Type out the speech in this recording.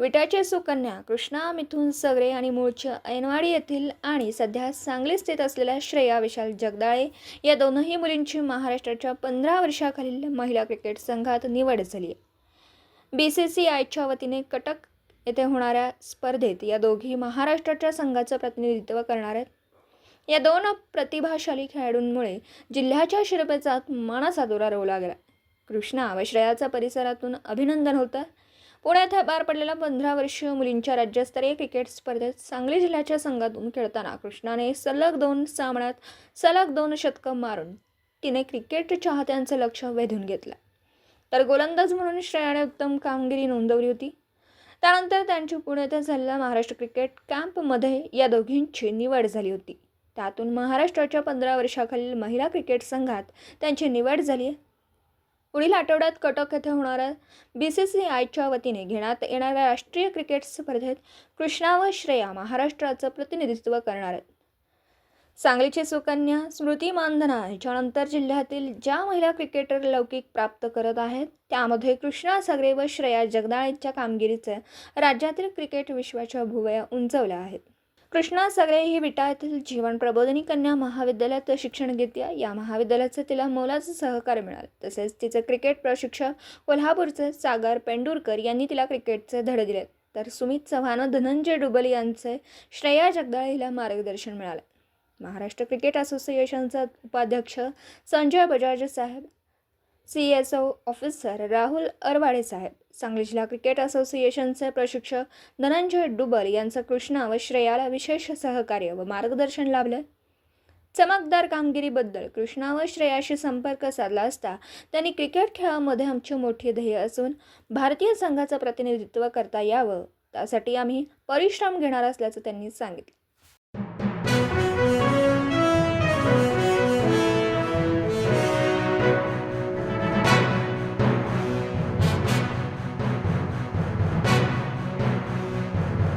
विटाचे सुकन्या कृष्णा मिथून सगरे आणि मूळच्या ऐनवाडी येथील आणि सध्या सांगली स्थित असलेल्या श्रेया विशाल जगदाळे या दोनही मुलींची महाराष्ट्राच्या पंधरा वर्षाखालील महिला क्रिकेट संघात निवड झाली आहे. बी सी सी आयच्या वतीने कटक येथे होणाऱ्या स्पर्धेत या दोघी महाराष्ट्राच्या संघाचं प्रतिनिधित्व करणार आहेत. या दोन प्रतिभाशाली खेळाडूंमुळे जिल्ह्याच्या शिरपेचात मानाचा दोरा रोवला गेला कृष्णा व श्रेयाचा परिसरातून अभिनंदन होतं. पुण्यात पार पडलेल्या पंधरा वर्षीय मुलींच्या राज्यस्तरीय क्रिकेट स्पर्धेत सांगली जिल्ह्याच्या संघातून खेळताना कृष्णाने सलग दोन सामन्यात सलग दोन शतकं मारून तिने क्रिकेट चाहत्यांचं लक्ष वेधून घेतलं. तर गोलंदाज म्हणून श्रेयाने उत्तम कामगिरी नोंदवली होती. त्यानंतर त्यांची पुण्यात झालेल्या महाराष्ट्र क्रिकेट कॅम्पमध्ये या दोघींची निवड झाली होती. त्यातून महाराष्ट्राच्या पंधरा वर्षाखालील महिला क्रिकेट संघात त्यांची निवड झाली आहे. पुढील आठवड्यात कटक येथे होणाऱ्या बी सी सी आयच्या वतीने घेण्यात येणाऱ्या राष्ट्रीय क्रिकेट स्पर्धेत कृष्णा व श्रेया महाराष्ट्राचं प्रतिनिधित्व करणार आहेत. सांगलीची सुकन्या स्मृती मानधना ह्याच्यानंतर जिल्ह्यातील ज्या महिला क्रिकेटर लौकिक प्राप्त करत आहेत त्यामध्ये कृष्णा सगरे व श्रेया जगदाळेच्या कामगिरीचं राज्यातील क्रिकेट विश्वाच्या भुवया उंचवल्या आहेत. कृष्णा सगळे ही विटा येथील जीवन प्रबोधनी कन्या महाविद्यालयात शिक्षण घेते या महाविद्यालयाचं तिला मोलाचं सहकार्य मिळालं. तसेच तिचं क्रिकेट प्रशिक्षक कोल्हापूरचे सागर पेंडुरकर यांनी तिला क्रिकेटचे धडे दिले. तर सुमित चव्हाण व धनंजय डुबल यांचे श्रेया जगदाळे हिला मार्गदर्शन मिळालं. महाराष्ट्र क्रिकेट असोसिएशनचा उपाध्यक्ष संजय बजाज साहेब C S O officer Rahul Arwade साहेब सांगली जिल्हा क्रिकेट असोसिएशनचे प्रशिक्षक धनंजय डुबल यांचं कृष्णा व श्रेयाला विशेष सहकार्य व मार्गदर्शन लाभलं. चमकदार कामगिरीबद्दल कृष्णा व श्रेयाशी संपर्क साधला असता त्यांनी क्रिकेट खेळामध्ये आमची मोठी ध्येय असून भारतीय संघाचं प्रतिनिधित्व करता यावं त्यासाठी आम्ही परिश्रम घेणार असल्याचं त्यांनी सांगितलं.